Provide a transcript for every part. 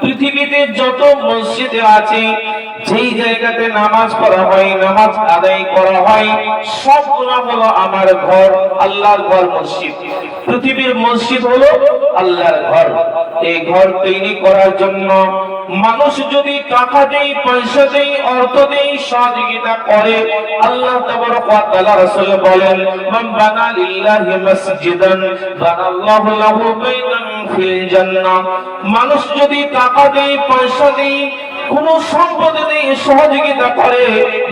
পৃথিবীতে যত মসজিদ আছে, যেই জায়গাতে নামাজ পড়া হয়, নামাজ আদায় করা হয় সবগুলো হলো আমার ঘর, আল্লাহর ঘর মসজিদ। পৃথিবীর মসজিদ হলো আল্লাহর ঘর। এই ঘর তৈরি করার জন্য মানুষ যদি টাকা দেই পয়সা দেই অর্থ দেই সহযোগিতা করে, আল্লাহ তাবারক ওয়া তাআলা রাসূল বলেন, মান বানা লিল্লাহি মাসজিদান, বানাল্লাহু লাহু ফিল জান্নাহ। মানুষ যদি টাকা দেই পয়সা দেয় কোন সম্পদ নেই, সহযোগিতা করে।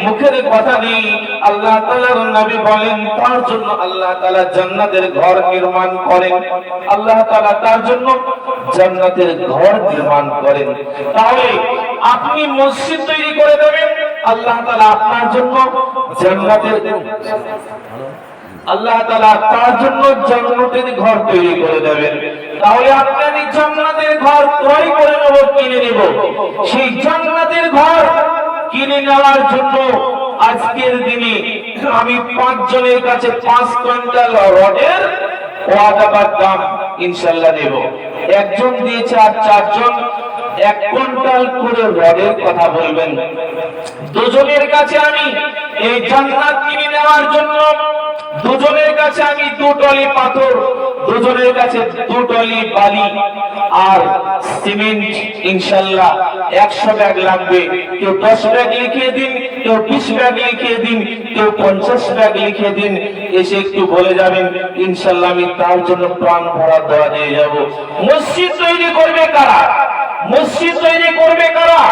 মুখের কথা নেই। আল্লাহ তাআলার নবী বলেন, তার জন্য আল্লাহ তাআলা জান্নাতের ঘর নির্মাণ করেন। আল্লাহ তাআলা তার জন্য জান্নাতের ঘর নির্মাণ করেন। তাহলে আপনি মসজিদ তৈরি করে দেবেন, আল্লাহ তালা আপনার জন্য জান্নাতের আল্লাহ তাআলা তার জন্য জান্নাতের ঘর তৈরি করে দেবেন। তাহলে আপনি আমি জান্নাতের ঘর নেব সেই জান্নাতের ঘর কিনে নেওয়ার জন্য আজকের দিনে আমি পাঁচ জনের কাছে পাঁচ কুইন্টাল রডের ওয়াদাবার দাম ইনশাল্লাহ দেব। একজন দিয়েছে আর চারজন এক কুইন্টাল করে রডের কথা বলবেন। দুজনের কাছে আমি এই জান্নাত কিনে নেওয়ার জন্য দুজনের কাছে আমি দু টলি পাথর, দুজনের কাছে দু টলি বালি আর সিমেন্ট, ইনশাল্লাহ একশো ব্যাগ লাগবে। কেউ দশ ব্যাগ লিখিয়ে দিন, কেউ বিশ ব্যাগ লিখিয়ে দিন, কেউ পঞ্চাশ ব্যাগ লিখিয়ে দিন। এসে একটু বলে যাবেন, ইনশাল্লাহ আমি তার জন্য প্রাণ ভরা দেওয়া দিয়ে যাব। মসজিদ তৈরি করবে কারা? মসজিদ তৈরি করবে কারা?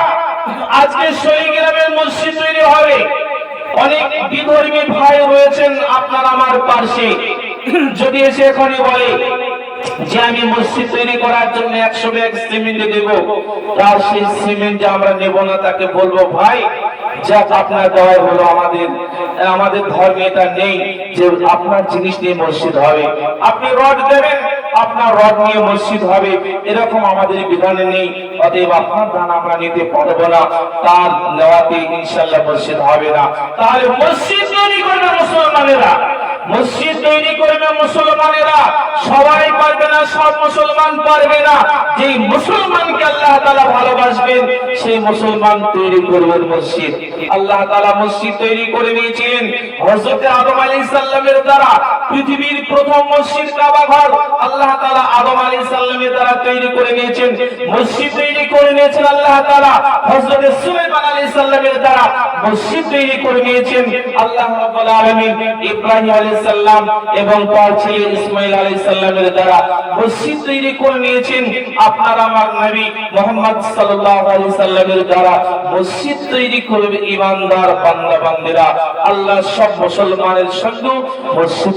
আজকে শহীদ গ্রামের মসজিদ তৈরি হবে। অনেক বিধর্মী ভাই রয়েছেন আপনার আমার পাশে যদি এসে এখনই বলে যে আমি মসজিদ তৈরি করার জন্য একশো ব্যাগ সিমেন্ট দেব, তার সেই সিমেন্ট আমরা নেব না তাকে বলব, ভাই, যাক, আপনার দেওয়া হলো আমাদের। আমাদের ধর্মে এটা নেই যে আপনার জিনিস নিয়ে মসজিদ হবে। আপনি রড দেবেন আপনার রড নিয়ে মসজিদ হবে, এরকম আমাদের বিধানে নেই। অতএব আপনার দান আমরা নিতে পারব না, তার নেওয়াতে ইনশাল্লাহ মসজিদ হবে না। তাহলে মসজিদ তৈরি করবে মুসলমানেরা। মসজিদ তৈরি করবে মুসলমানেরা। সবাই পারবে না, সব মুসলমান পারবে না। যে মুসলমানকে আল্লাহ তালা ভালোবাসবেন, সেই মুসলমান তৈরি করবেন মসজিদ। আল্লাহ তাআলা মসজিদ তৈরি করে নিয়েছিলেন হযরত আদম আলাইহিস সালামের দ্বারা। পৃথিবীর প্রথম মসজিদ কাবা ঘর। আল্লাহ তাআলা আদম আলাইহিস সালামের দ্বারা তৈরি করে নিয়েছেন। মসজিদ তৈরি করে নিয়েছেন আল্লাহ তাআলা। হযরত সুলাইমান আলাইহিস সালামের দ্বারা মসজিদ তৈরি করে নিয়েছেন আল্লাহ রাব্বুল আলামিন। ইব্রাহিম আলাইহিস সালাম এবং তার ছেলে ইসমাইল আলাইহিস সালামের দ্বারা মসজিদ তৈরি করে নিয়েছেন। আপনার আমার নবী মুহাম্মদ সাল্লাল্লাহু আলাইহি সাল্লামের দ্বারা মসজিদ তৈরি করবে ইমানদার বান্দা বান্দিরা আল্লাহ সব মুসলমানের সঙ্গে মসজিদ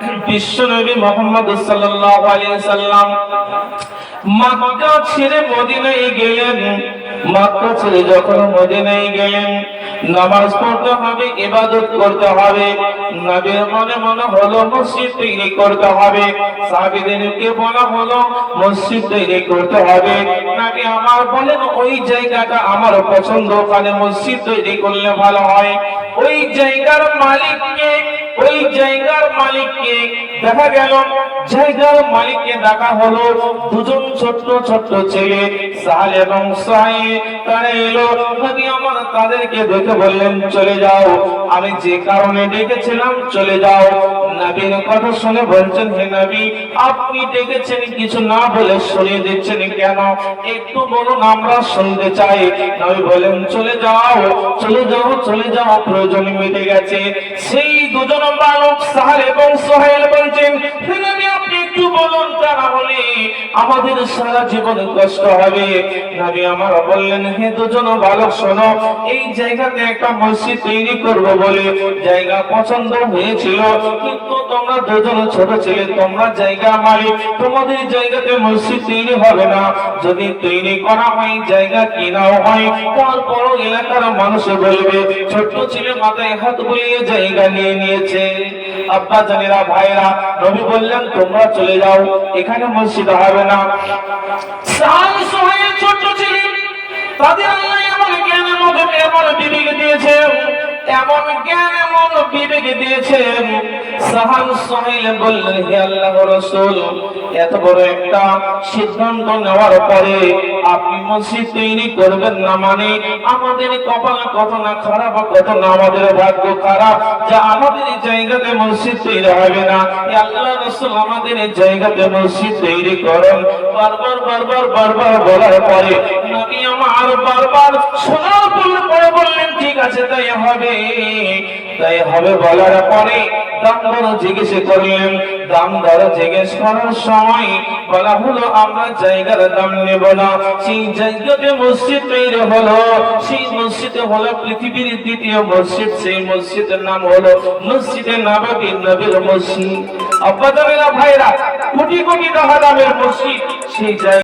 বিশ্ব নবী মোহাম্মদ সাল্লাল্লাহু আলাইহি সাল্লাম মক্কা ছেড়ে মদিনায় গেলেন। মক্কা ছেড়ে যখন মদিনায় গেলেন, নামাজ পড়তে হবে, ইবাদত করতে হবে। নবীর মনে মনে হলো, মসজিদ তৈরি করতে হবে। সাহাবীদেরকে বলা হলো, মসজিদ তৈরি করতে হবে। নবী আমার বলেন, ওই জায়গাটা আমার পছন্দ। ওখানে মসজিদ তৈরি করলে ভালো হয়। ওই জায়গার মালিককে ওই জায়গার মালিককে দেখা গেল জায়গার মালিককে দেখা হলো দুজন ছোট্ট ছোট্ট ছেলে। সাহাল এবং সাহি তারা এলো। নবী আমার তাদেরকে দেখে বললেন, চলে যাও। আমি যে কারণে ডেকেছিলাম, চলে যাও। নবীর কথা শুনে বলছেন, হে নবী, আপনি ডেকেছেন কিছু না বলে শুনিয়ে দিচ্ছেন কেন? একটু বলুন, আমরা শুনতে চাই। নবী বলেন চলে যাও চলে যাও চলে যাও, প্রয়োজন মিটে গেছে। সেই দুজন বালক সাহাল আমাদের সারা জীবন কষ্ট হবে। নবী আমার বললেন, হে দুজন বালক, শোনো, এই জায়গাতে একটা মসজিদ তৈরি করব বলে জায়গা পছন্দ হয়েছিল। কিন্তু তোমরা দুজন ছোট ছেলে, তোমরা জায়গা মালিক, তোমাদের জায়গাতে মসজিদ তৈরি হবে না। যদি তৈরি করা হয়, জায়গা কেনাও হয় তারপর এলাকার মানুষ বলবে, ছোট্ট ছেলে মাথায় হাত বুলিয়ে জায়গা নিয়ে নিয়েছে। আব্বা জানেরা ভাইরা বললেন, তোমরা চলে যাও, এখানে মসজিদ হবে না। ছোট ছেলে, তাদের এমন এমন বিবেক দিয়েছে, এমন জ্ঞান, এমন বিবেক দিয়েছে। সাহান সোহেল বললেন, হে আল্লাহ রসুল এত বড় একটা সিদ্ধান্ত নেওয়ার পরে আপনি মসজিদ তৈরি করবেন না মানে আমাদের কপাল কত না খারাপ, কত না আমাদের ভাগ্য খারাপ, যা আমাদের জায়গাতে মসজিদ তৈরি হবে না। আল্লাহ রসুল আমাদের জায়গাতে মসজিদ তৈরি করুন। বারবার বারবার বারবার বলার পরে নবী আমার বারবার শোনার পর- বললেন, ঠিক আছে, তাই হবে। তাই হবে বলার পরে দাম জিজ্ঞেস করলেন দাম দর জিজ্ঞেস করার সময় বলা হলো, আমরা জায়গার দাম নেব না। সেই জায়গাতে মসজিদ তৈরি হলো, সেই মসজিদ হলো পৃথিবীর দ্বিতীয় মসজিদ, সেই মসজিদের নাম হলো মসজিদে নবাবী নবীর মসজিদ। আব্বা ভাইরা, কোটি কোটি টাকা দামের মসজিদ, সেই জায়গা